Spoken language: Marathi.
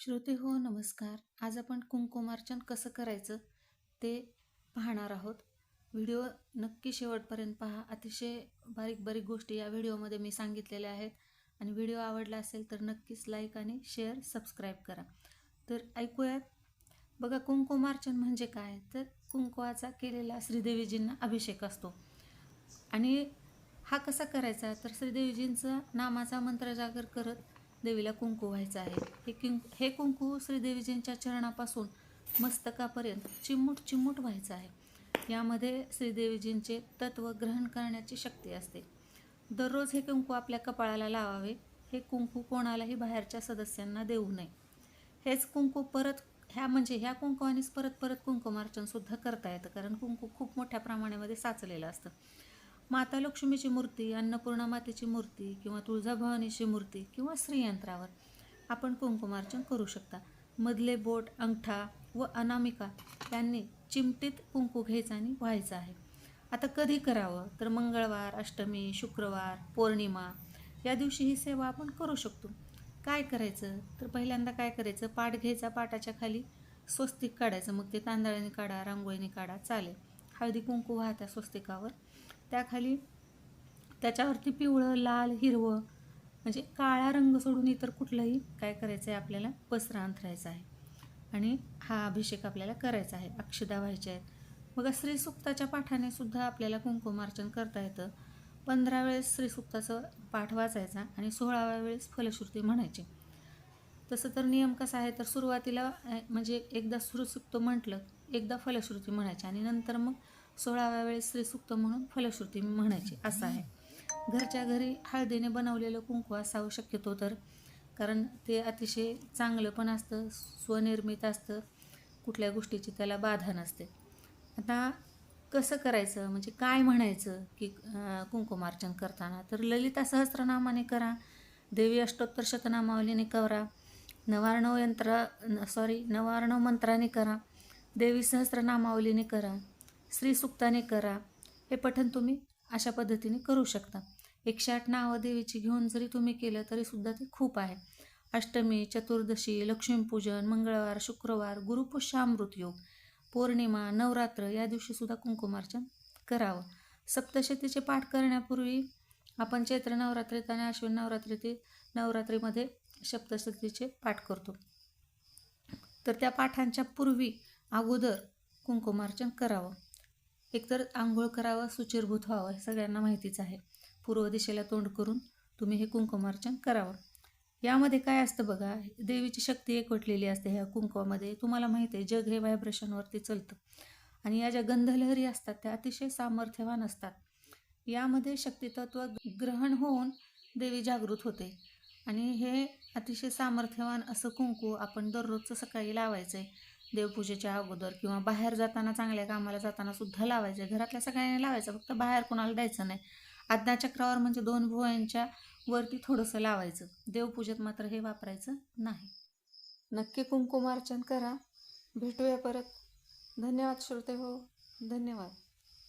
श्रोते हो नमस्कार. आज आपण कुंकुमार्चन कसं करायचं ते पाहणार आहोत. व्हिडिओ नक्की शेवटपर्यंत पहा. अतिशय बारीक बारीक गोष्टी या व्हिडिओमध्ये मी सांगितलेल्या आहेत आणि व्हिडिओ आवडला असेल तर नक्कीच लाईक आणि शेअर सबस्क्राईब करा. तर ऐकूयात. बघा कुंकुमार्चन म्हणजे काय? तर कुंकुवाचा केलेला श्रीदेवीजींना अभिषेक असतो. आणि हा कसा करायचा? तर श्रीदेवीजींचा नामाचा मंत्र जागर करत देवीला कुंकू व्हायचं आहे. हे किं हे कुंकू श्रीदेवीजींच्या चरणापासून मस्तकापर्यंत चिमूट चिमूट व्हायचं आहे. यामध्ये श्रीदेवीजींचे तत्व ग्रहण करण्याची शक्ती असते. दररोज हे कुंकू आपल्या कपाळाला लावावे. हे कुंकू कोणालाही बाहेरच्या सदस्यांना देऊ नये. हेच कुंकू परत ह्या म्हणजे ह्या कुंकवानेच परत परत कुंकुमार्चनसुद्धा करता येतं. कारण कुंकू खूप मोठ्या प्रमाणामध्ये साचलेलं असतं. माता लक्ष्मीची मूर्ती अन्नपूर्णा मातेची मूर्ती किंवा तुळजाभवानीची मूर्ती किंवा श्रीयंत्रावर आपण कुंकुमार्चन करू शकता. मधले बोट अंगठा व अनामिका यांनी चिमटीत कुंकू घ्यायचा आणि व्हायचं आहे. आता कधी करावं? तर मंगळवार अष्टमी शुक्रवार पौर्णिमा या दिवशी ही सेवा आपण करू शकतो. काय करायचं? तर पहिल्यांदा काय करायचं? पाठ घ्यायचा पाटाच्या खाली स्वस्तिक काढायचं. मग ते तांदळाने काढा रांगोळीने काढा चालेल. हळदी कुंकू वाहत्या स्वस्तिकावर त्याखाली त्याच्यावरती पिवळं लाल हिरवं म्हणजे काळा रंग सोडून इतर कुठलंही काय करायचं आहे आपल्याला? पसरा अंथरायचा आहे. आणि हा अभिषेक आपल्याला करायचा आहे. अक्षदा व्हायच्या आहेत. मग श्रीसुक्ताच्या पाठाने सुद्धा आपल्याला कुंकुमार्चन करता येतं. पंधरा वेळेस श्रीसुक्ताचं पाठ वाचायचा आणि सोळाव्या वेळेस फलश्रुती म्हणायची. तसं तर नियम कसा आहे? तर सुरुवातीला म्हणजे एकदा श्रीसुक्त म्हटलं एकदा फलश्रुती म्हणायची आणि नंतर मग सोळाव्या वेळेस श्रीसूक्त म्हणून फलश्रुती म्हणायची असं आहे. घरच्या घरी हळदीने बनवलेलं कुंकू असावं शक्यतो तर कारण ते अतिशय चांगलं पण असतं स्वनिर्मित असतं कुठल्या गोष्टीची त्याला बाधा नसते. आता कसं करायचं? म्हणजे काय म्हणायचं की कुंकुमार्चन करताना? तर ललिता सहस्रनामाने करा देवी अष्टोत्तर शतनामावलीने करा नवार्णव यंत्र सॉरी नवार्णव मंत्राने करा देवी सहस्रनामावलीने करा श्रीसुक्ताने करा. हे पठण तुम्ही अशा पद्धतीने करू शकता. एकशे आठ नावं देवीची घेऊन जरी तुम्ही केलं तरीसुद्धा ते खूप आहे. अष्टमी चतुर्दशी लक्ष्मीपूजन मंगळवार शुक्रवार गुरुपुष्यामृत योग पौर्णिमा नवरात्र या दिवशीसुद्धा कुंकुमार्चन करावं. सप्तशतीचे पाठ करण्यापूर्वी आपण चैत्र नवरात्रीत आणि अश्विन नवरात्रीत नवरात्रीमध्ये सप्तशतीचे पाठ करतो. तर त्या पाठांच्या पूर्वी अगोदर कुंकुमार्चन करावं. एकतर आंघोळ करावं सुचिरभूत व्हावं हे सगळ्यांना माहितीच आहे. पूर्व दिशेला तोंड करून तुम्ही हे कुंकुमार्चन करावं. यामध्ये काय असतं बघा देवीची शक्ती एकवटलेली असते ह्या कुंकवामध्ये. तुम्हाला माहिती आहे जग हे व्हायब्रेशनवरती चालतं. आणि या ज्या गंधलहरी असतात त्या अतिशय सामर्थ्यवान असतात. यामध्ये शक्तितत्व ग्रहण होऊन देवी जागृत होते. आणि हे अतिशय सामर्थ्यवान असं कुंकू आपण दररोजचं सकाळी लावायचं आहे देवपूजेच्या अगोदर किंवा बाहेर जाताना चांगल्या कामाला जाताना सुद्धा लावायचे. घरातल्या सगळ्यांनी लावायचं. फक्त बाहेर कोणाला द्यायचं नाही. आज्ञाचक्रावर म्हणजे दोन भुवयांच्या वरती थोडंसं लावायचं. देवपूजेत मात्र हे वापरायचं नाही. नक्की कुंकुमार्चन करा. भेटूया परत. धन्यवाद श्रोते हो. धन्यवाद.